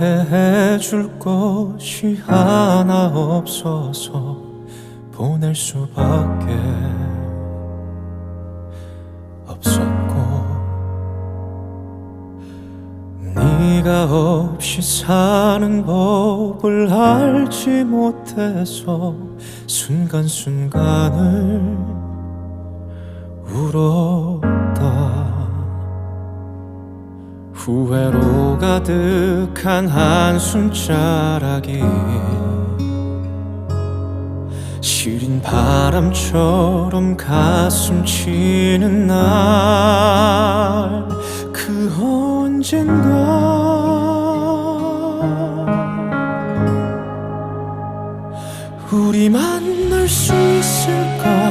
해줄 것이 하나 없어서 보낼 수밖에 없었고 네가 없이 사는 법을 알지 못해서 순간순간을 울었 후회로 가득한 한숨자락이 시린 바람처럼 가슴 치는 날 그 언젠가 우리 만날 수 있을까